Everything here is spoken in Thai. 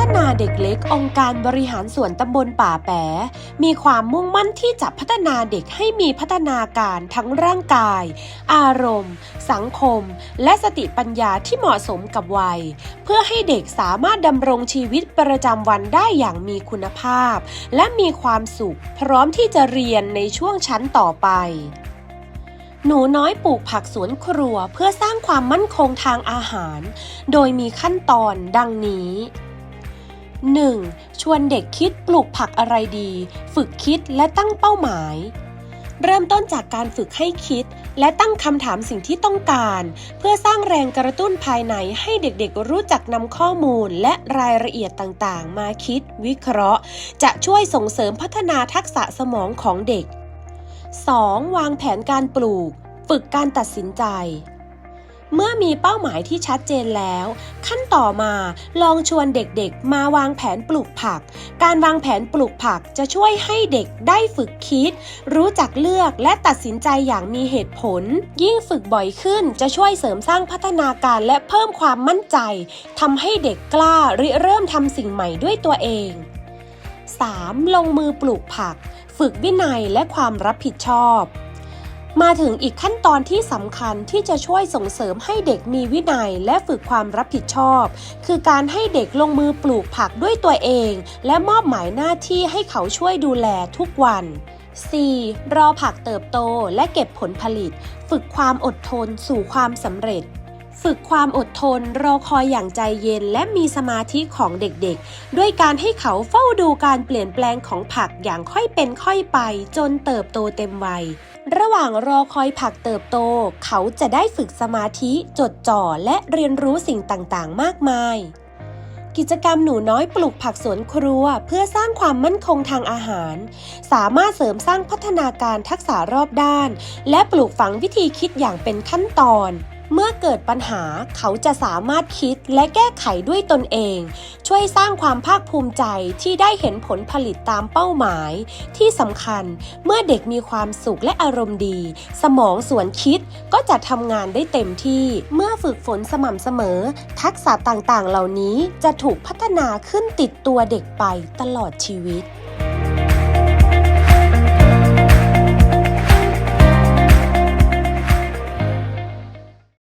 ฒนาเด็กเล็ก องค์การบริหารส่วนตำบลป่าแปมีความมุ่งมั่นที่จะพัฒนาเด็กให้มีพัฒนาการทั้งร่างกาย อารมณ์ สังคม และสติปัญญาที่เหมาะสมกับวัย เพื่อให้เด็กสามารถดำรงชีวิตประจำวันได้อย่างมีคุณภาพ และมีความสุข พร้อมที่จะเรียนในช่วงชั้นต่อไปหนูน้อยปลูกผักสวนครัวเพื่อสร้างความมั่นคงทางอาหาร โดยมีขั้นตอนดังนี้ 1. ชวนเด็กคิดปลูกผักอะไรดี ฝึกคิดและตั้งเป้าหมาย เริ่มต้นจากการฝึกให้คิด และตั้งคำถามสิ่งที่ต้องการ เพื่อสร้างแรงกระตุ้นภายในให้เด็กๆ รู้จักนำข้อมูลและรายละเอียดต่างๆ มาคิด วิเคราะห์ จะช่วยส่งเสริมพัฒนาทักษะสมองของเด็ก 2. วางแผนการปลูก ฝึกการตัดสินใจ เมื่อมีเป้าหมายที่ชัดเจนแล้ว ขั้นต่อมาลองชวนเด็กๆ มาวางแผนปลูกผัก การวางแผนปลูกผักจะช่วยให้เด็กได้ฝึกคิด รู้จักเลือกและตัดสินใจอย่างมีเหตุผล ยิ่งฝึกบ่อยขึ้นจะช่วยเสริมสร้างพัฒนาการและเพิ่มความมั่นใจทำให้เด็กกล้าริเริ่มทำสิ่งใหม่ด้วยตัวเอง 3. ลงมือปลูกผัก ฝึกวินัยและความรับผิดชอบ มาถึงอีกขั้นตอนที่สำคัญที่จะช่วยส่งเสริมให้เด็กมีวินัยและฝึกความรับผิดชอบ คือการให้เด็กลงมือปลูกผักด้วยตัวเอง และมอบหมายหน้าที่ให้เขาช่วยดูแลทุกวัน 4. รอผักเติบโตและเก็บผลผลิต ฝึกความอดทนสู่ความสำเร็จ ฝึกความอดทน รอคอยอย่างใจเย็นและมีสมาธิของเด็กๆ ด้วยการให้เขาเฝ้าดูการเปลี่ยนแปลงของผักอย่างค่อยเป็นค่อยไป จนเติบโตเต็มวัย ระหว่างรอคอยผักเติบโต เขาจะได้ฝึกสมาธิจดจ่อและเรียนรู้สิ่งต่างๆ มากมาย กิจกรรมหนูน้อยปลูกผักสวนครัว เพื่อสร้างความมั่นคงทางอาหาร สามารถเสริมสร้างพัฒนาการทักษะรอบด้าน และปลูกฝังวิธีคิดอย่างเป็นขั้นตอน เมื่อเกิดปัญหาเขาจะสามารถคิดและแก้ไขด้วยตนเอง ช่วยสร้างความภาคภูมิใจที่ได้เห็นผลผลิตตามเป้าหมาย ที่สำคัญเมื่อเด็กมีความสุขและอารมณ์ดี สมองส่วนคิดก็จะทำงานได้เต็มที่ เมื่อฝึกฝนสม่ำเสมอ ทักษะต่างๆ เหล่านี้จะถูกพัฒนาขึ้นติดตัวเด็กไปตลอดชีวิต